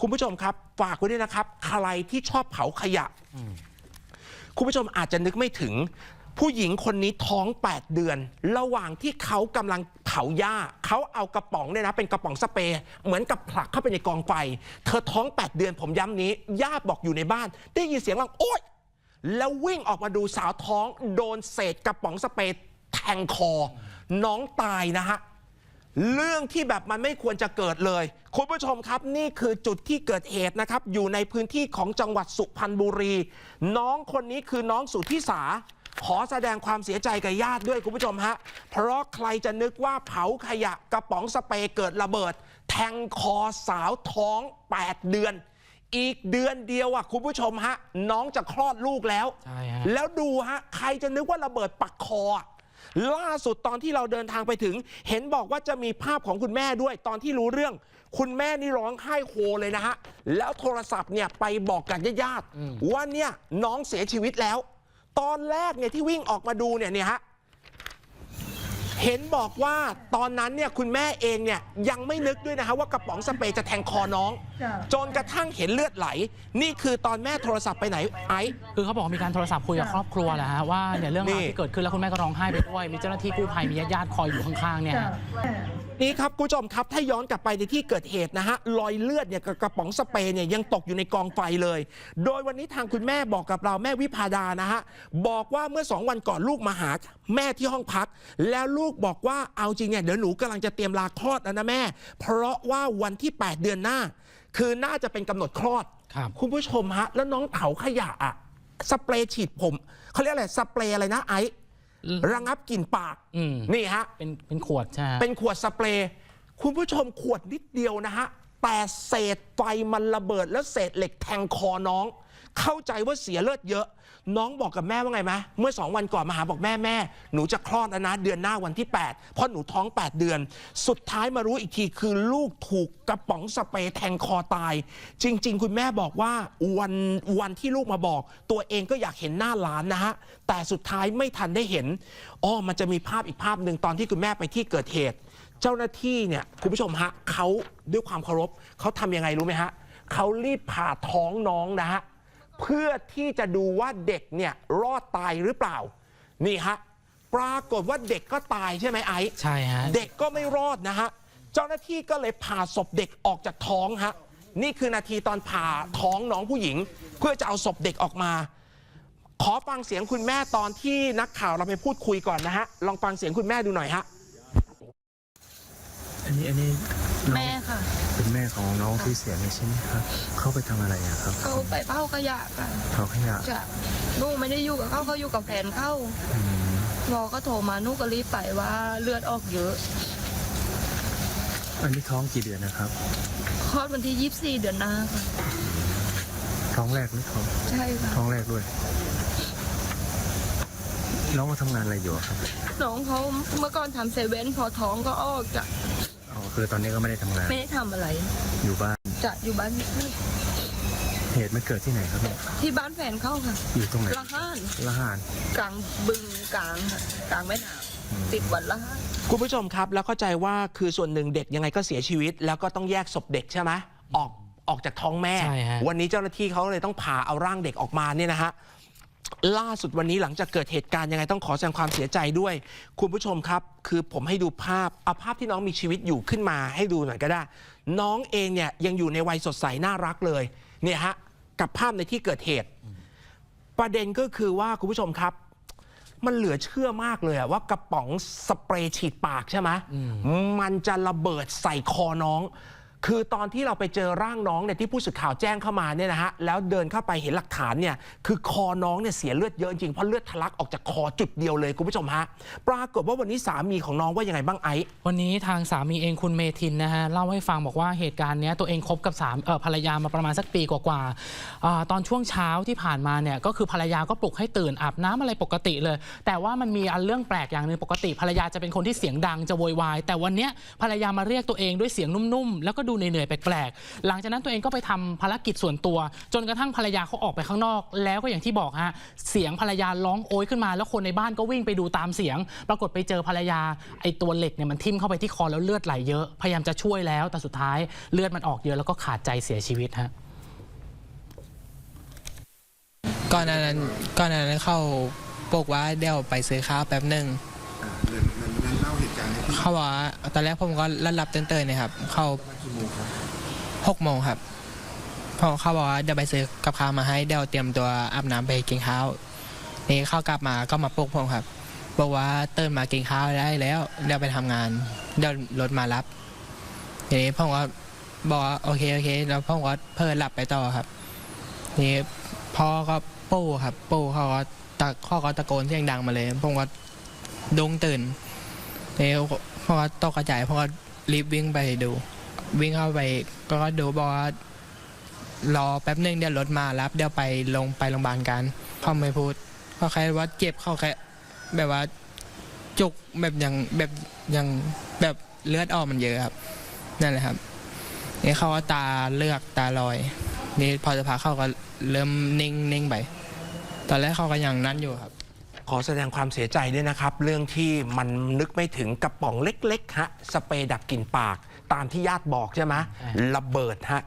คุณผู้ชมครับ ฝากไว้ด้วยนะครับ ใครที่ชอบเผาขยะ คุณผู้ชมอาจจะนึกไม่ถึง ผู้หญิงคนนี้ท้อง 8 เดือน ระหว่างที่เขากำลังเผาหญ้าเขาเอากระป๋องเนี่ยนะเป็นกระป๋องสเปรย์เหมือนกับผลักเข้าไปในกองไฟ เธอท้อง 8 เดือนผมย้ำนี้ญาติบอกอยู่ในบ้าน ได้ยินเสียงร้องโอ๊ยแล้ววิ่งออกมาดูสาวท้อง โดนเศษกระป๋องสเปรย์แทงคอ น้องตายนะฮะ เรื่องที่แบบมันไม่ควรจะเกิดเลย คุณผู้ชมครับนี่คือจุดที่เกิดเหตุนะครับ อยู่ในพื้นที่ของจังหวัดสุพรรณบุรี น้องคนนี้คือน้องสุทธิสา ขอแสดงความเสียใจกับญาติด้วยคุณผู้ชมฮะ เพราะใครจะนึกว่าเผาขยะกระป๋องสเปรย์เกิดระเบิด แทงคอสาวท้อง 8 เดือน อีกเดือนเดียวอะคุณผู้ชมฮะ น้องจะคลอดลูกแล้วใช่ฮะแล้วดูฮะใครจะนึกว่าระเบิดปักคออะ ล่าสุดตอนที่เราเดินทางไปถึง เห็นบอกว่าจะมีภาพของคุณแม่ด้วย ตอนที่รู้เรื่อง คุณแม่นี่ร้องไห้โฮเลยนะฮะ แล้วโทรศัพท์เนี่ยไปบอกกับญาติๆว่าเนี่ยน้องเสียชีวิตแล้ว ตอนแรกเนี่ยที่วิ่งออกมาดูเนี่ยเนี่ยฮะ เห็นบอกว่าตอนนั้นเนี่ยคุณแม่เองเนี่ยยังไม่นึกด้วยนะฮะว่ากระป๋องสเปรย์จะแทงคอน้องจ้ะจนกระทั่งเห็นเลือดไหล นี่คือตอนแม่โทรศัพท์ไปไหนไอซ์ คือเขาบอกว่ามีการโทรศัพท์คุยกับครอบครัวแหละฮะว่าเนี่ยเรื่องราวนี่ ที่เกิดขึ้นแล้วคุณแม่ก็ร้องไห้ไปด้วยมีเจ้าหน้าที่กู้ภัยมีญาติๆคอยอยู่ข้างๆเนี่ยจ้ะฮะแม่ นี่ครับคุณผู้ชมครับถ้าย้อนกลับไปในที่เกิดเหตุนะฮะรอยเลือดเนี่ยกับกระป๋องสเปรย์เนี่ยยังตกอยู่ในกองไฟเลย โดยวันนี้ทางคุณแม่บอกกับเราแม่วิพาดานะฮะบอกว่าเมื่อสองวันก่อนลูกมาหาแม่ที่ห้องพัก แล้วลูกบอกว่าเอาจริงเนี่ยเดี๋ยวหนูกำลังจะเตรียมลาคลอดแล้วนะแม่ เพราะว่าวันที่ 8 เดือนหน้า คือน่าจะเป็นกำหนดคลอดครับคุณผู้ชมฮะแล้วน้องเผาขยะอะสเปรย์ฉีดผมเขาเรียกอะไรสเปรย์อะไรนะไอซ์อืม ระงับกลิ่นปากอืม นี่ฮะ เป็นเป็นขวดใช่ฮะเป็นขวดสเปรย์คุณผู้ชมขวดนิดเดียวนะฮะ แต่เศษไฟมันระเบิดแล้วเศษเหล็กแทงคอน้อง เข้าใจว่าเสียเลือดเยอะ น้องบอกกับแม่ว่าไงไหมเมื่อสองวันก่อนมาหาบอกแม่แม่ หนูจะคลอดแล้วนะ เดือนหน้าวันที่ 8 เพราะหนูท้อง 8 เดือน สุดท้ายมารู้อีกทีคือลูกถูกกระป๋องสเปรย์แทงคอตาย จริง ๆ คุณแม่บอกว่าวันวันที่ลูกมาบอก ตัวเองก็อยากเห็นหน้าหลานนะฮะ แต่สุดท้ายไม่ทันได้เห็นอ๋อมันจะมีภาพอีกภาพหนึ่งตอนที่คุณแม่ไปที่เกิดเหตุ เจ้าหน้าที่เนี่ยคุณผู้ชมฮะเขาด้วยความเคารพเขาทำยังไงรู้ไหมฮะเขารีบผ่าท้องน้องนะฮะ เพื่อที่จะดูว่าเด็กเนี่ยรอดตายหรือเปล่า นี่ฮะปรากฏว่าเด็กก็ตายใช่ไหมไอซ์ใช่ฮะเด็กก็ไม่รอดนะฮะเจ้าหน้าที่ก็เลยผ่าศพเด็กออกจากท้องฮะนี่คือนาทีตอนผ่าท้องน้องผู้หญิง เพื่อจะเอาศพเด็กออกมา ขอฟังเสียงคุณแม่ตอนที่นักข่าวเราไปพูดคุยก่อนนะฮะลองฟังเสียงคุณแม่ดูหน่อยฮะอันนี้อันนี้น้อง แม่ค่ะ เป็นแม่ของน้องที่เสียนี่ใช่ไหมครับ เข้าไปทำอะไรอะครับ เขาไปเผาขยะกันเขาขยะจะหนูไม่ได้อยู่กับเขาเขาอยู่กับแฟนเขาอืมพอก็โทรมาหนูก็รีบไปว่าเลือดออกเยอะ อันนี้ท้องกี่เดือนนะครับคลอดวันที่24เดือนหน้าค่ะท้องแรกหรือท้องใช่ค่ะท้องแรกด้วยน้องมาทำงานอะไรอยู่อะครับ น้องเขาเมื่อก่อนทำเซเว่นพอท้องก็ออกจะอ๋อ คือตอนนี้ก็ไม่ได้ทำงาน ไม่ได้ทำอะไร อยู่บ้าน จะอยู่บ้านเหตุมันเกิดที่ไหนครับเนี่ย ที่บ้านแฟนเขาค่ะอยู่ตรงไหนละห้านละหาน กลางบึงกลางค่ะกลางแม่น้ำติดวันละห้าน คุณผู้ชมครับ แล้วเข้าใจว่าคือส่วนหนึ่งเด็กยังไงก็เสียชีวิต แล้วก็ต้องแยกศพเด็กใช่ไหมออกออกจากท้องแม่ ใช่ฮะ วันนี้เจ้าหน้าที่เขาเลยต้องผ่าเอาร่างเด็กออกมาเนี่ยนะฮะ ล่าสุดวันนี้หลังจากเกิดเหตุการณ์ยังไงต้องขอแสดงความเสียใจด้วย คุณผู้ชมครับ คือผมให้ดูภาพเอาภาพที่น้องมีชีวิตอยู่ขึ้นมาให้ดูหน่อยก็ได้ น้องเองเนี่ยยังอยู่ในวัยสดใสน่ารักเลยเนี่ยฮะกับภาพในที่เกิดเหตุ ประเด็นก็คือว่าคุณผู้ชมครับ มันเหลือเชื่อมากเลยอะว่ากระป๋องสเปรย์ฉีดปากใช่ไหมมันจะระเบิดใส่คอน้อง คือตอนที่เราไปเจอร่างน้องเนี่ยที่ผู้สื่อข่าวแจ้งเข้ามาเนี่ยนะฮะแล้วเดินเข้าไปเห็นหลักฐานเนี่ยคือคอน้องเนี่ยเสียเลือดเยอะจริงเพราะเลือดทะลักออกจากคอจุดเดียวเลยคุณผู้ชมฮะปรากฏว่าวันนี้สามีของน้องว่ายังไงบ้างไอซ์วันนี้ทางสามีเองคุณเมทินนะฮะเล่าให้ฟังบอกว่าเหตุการณ์เนี้ยตัวเองคบกับสามเอ่อภรรยามาประมาณสักปีกว่าๆอ่าตอนช่วงเช้าที่ผ่านมาเนี่ยก็คือภรรยาก็ปลุกให้ตื่นอาบน้ำอะไรปกติเลย แต่ว่ามันมีอันเรื่องแปลกอย่างหนึ่งปกติภรรยาจะเป็นคนที่เสียงดังจะโวยวายแต่วันเนี้ยภรรยามาเรียกตัวเองด้วยเสียงนุ่มๆแล้วก็ดูเหนื่อยๆแปลกๆหลังจากนั้นตัวเองก็ไปทำภารกิจส่วนตัว จนกระทั่งภรรยาเขาออกไปข้างนอก แล้วก็อย่างที่บอกฮะเสียงภรรยาร้องโอยขึ้นมา แล้วคนในบ้านก็วิ่งไปดูตามเสียง ปรากฏไปเจอภรรยาไอ้ตัวเหล็กเนี่ยมันทิ่มเข้าไปที่คอแล้วเลือดไหลเยอะพยายามจะช่วยแล้ว แต่สุดท้ายเลือดมันออกเยอะแล้วก็ขาดใจเสียชีวิตฮะก่อนนั้นก่อนนั้นเข้าบอกว่าเดี๋ยวไปซื้อข้าวแป๊บหนึ่ง เรื่องนั้นนั้นเล่าเหตุการณ์ให้พี่เขาบอกว่าตอนแรกผมก็รับรับๆตื่นๆนะครับ เข้ากี่โมงครับหกโมงครับพอเขาบอกว่าเดี๋ยวไปซื้อกับข้าวมาให้เดี๋ยวเตรียมตัวอาบน้ำไปกินข้าวนี่เข้ากลับมาก็มาปลุกผมครับ บอกว่าเตื่นมากินข้าวได้แล้ว เดี๋ยวไปทำงาน เดี๋ยวรถมารับทีนี้ผมก็บอกว่าโอเคโอเค แล้วผมก็เพิ่นหลับไปต่อครับทีนี้พ่อก็ปู่ครับปู่เขาก็ตะข้อก็ตะโกนเสียงดังมาเลย ผมก็ ดงตื่นทีนี้พ่อก็ตกใจพ่อก็รีบวิ่งไปดู วิ่งเข้าไปก็ดูบอกว่ารอแป๊บนึงเดี๋ยวรถมารับ เดี๋ยวไปลงไปโรงพยาบาลกันเขาไม่พูดเขาแค่ว่าเจ็บเขาแค่แบบว่าจุกแบบยังแบบยังแบบเลือดออกมันเยอะครับนั่นแหละครับนี่เขาก็ตาเลือกตาลอย นี่พอจะพาเขาก็เริ่มนิ่งนิ่งไป ตอนแรกเขาก็ยังนั่นอยู่ครับ ขอแสดงความเสียใจด้วยนะครับ เรื่องที่มันนึกไม่ถึงกระป๋องเล็กๆฮะสเปรย์ดับกลิ่นปาก ตามที่ญาติบอกใช่ไหมระเบิดฮะ